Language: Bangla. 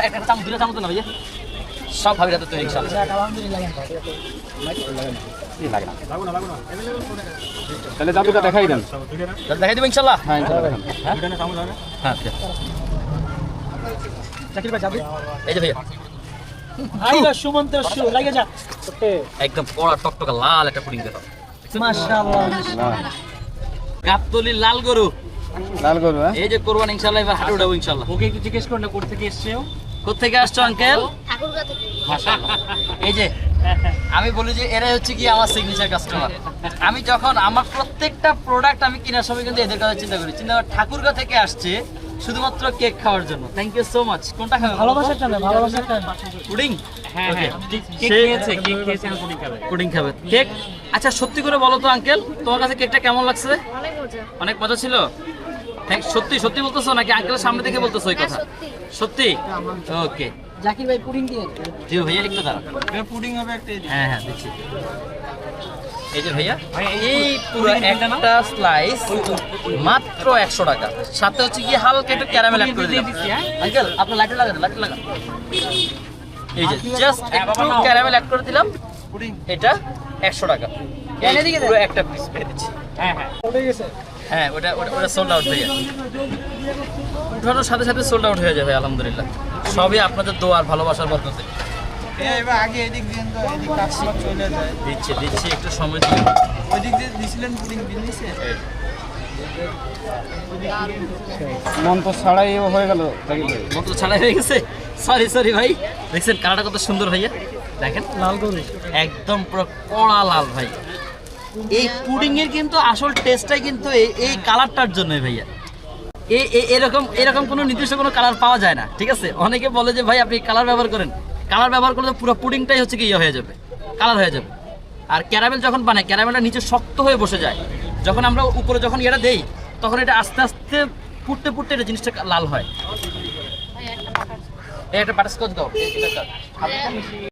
একটা চামচ দুটো চামচ না ভাইয়া সব ভাবির হাতে তৈরি কি তাহলে জাদুটা দেখাই দেন তাহলে দেখাই দেবো ইনশাআল্লাহ হ্যাঁ ইনশাআল্লাহ দেখান হ্যাঁ আছে। এই যে ভাইয়া আইবা সুমন্তের শু লাগে যা একদম কড়া টকটকা লাল একটা পুডিং দেখো মাশাআল্লাহ গাবতলি লাল গরু লাল হ্যাঁ এই যে কোরবান ইনশাআল্লাহ এবার হাটে উঠাবো ইনশাআল্লাহ ওকে একটু জিজ্ঞেস করলে কোথা থেকে এসছে ও কোথেকে আসছো আঙ্কেল এই যে আমি বলি যে এরাই হচ্ছে কি আমার সিগনেচার কাস্টমার আমি যখন আমার প্রত্যেকটা প্রোডাক্ট আমি কেনার সময় কিন্তু এদের কথা চিন্তা করি। চিন্তা করি ঠাকুরগা থেকে আসছে শুধুমাত্র কেক খাওয়ার জন্য। থ্যাংক ইউ সো মাচ কোনটা খাবে? ভালোবাসার টানে ভালোবাসার টানে। পুডিং? হ্যাঁ হ্যাঁ। কেক খেয়েছে? কেক খেয়েছে পুডিং খাবে। পুডিং খাবে। কেক আচ্ছা সত্যি করে বলো তো আঙ্কেল তোমার কাছে কেকটা কেমন লাগছে? অনেক মজা। অনেক মজা ছিল? সত্যি সত্যি বলতেছো নাকি? আঙ্কেলের সামনে দেখে বলতেছো এই হ্যাঁ, কথা? সত্যি। সত্যি? ওকে জাকির ভাই পুডিং দিয়ে জি ভাইয়া একটু দাঁড়ান পুডিং হবে একটা হ্যাঁ হ্যাঁ দিচ্ছি এই যে ভাইয়া এই পুরো একটা স্লাইস মাত্র একশো টাকা। সাথে হচ্ছে কি হালকা একটু ক্যারামেল অ্যাড করে দিলাম। আঙ্কেল আপনার লাইটার লাগান এই যে জাস্ট একটু ক্যারামেল অ্যাড করে দিলাম। এটা একশো টাকা। পুরো একটা পিস পেয়ে দিচ্ছি। হ্যাঁ হ্যাঁ। হ্যাঁ ওটা ওটা ওটা সোল্ড আউট হয়ে যায় উঠানোর সাথে সাথে সোল্ড আউট হয়ে যাবে আলহামদুলিল্লাহ। সবই আপনাদের দোয়ার ভালোবাসার বদলতে এবার আগে এদিক দিয়ে তো এদিক কাস্টমার চলে যায়। দিচ্ছি দিচ্ছি একটু সময় দিয়ে ওই দিক দিয়ে দিছিলেন পুডিং বিজনেসে মন তো ছাড়াই হয়ে গেল। মন্ত্র ছাড়াই হয়ে গেছে? সরি সরি ভাই। দেখছেন কত সুন্দর ভাইয়া? দেখেন। লাল গরু একদম পুরো কড়া লাল ভাই। এই পুডিং এর কিন্তু আসল টেস্টটাই কিন্তু এই কালারটার জন্যই ভাইয়া। এই এরকম এরকম কোনো নির্দিষ্ট কোনো কালার পাওয়া যায় না, ঠিক আছে? অনেকে বলে যে, ভাই, আপনি কালার ব্যবহার করেন। কালার ব্যবহার করলে পুরো পুডিংটাই হচ্ছে কি ইয়ে হয়ে যাবে কালার হয়ে যাবে। আর ক্যারামেল যখন বানায় ক্যারামেলটা নিচে শক্ত হয়ে বসে যায়। যখন আমরা উপরে যখন এটা দেই, তখন এটা আস্তে আস্তে ফুটতে ফুটতে এটা জিনিসটা লাল হয়। একটা বাটারস্কচ দাও।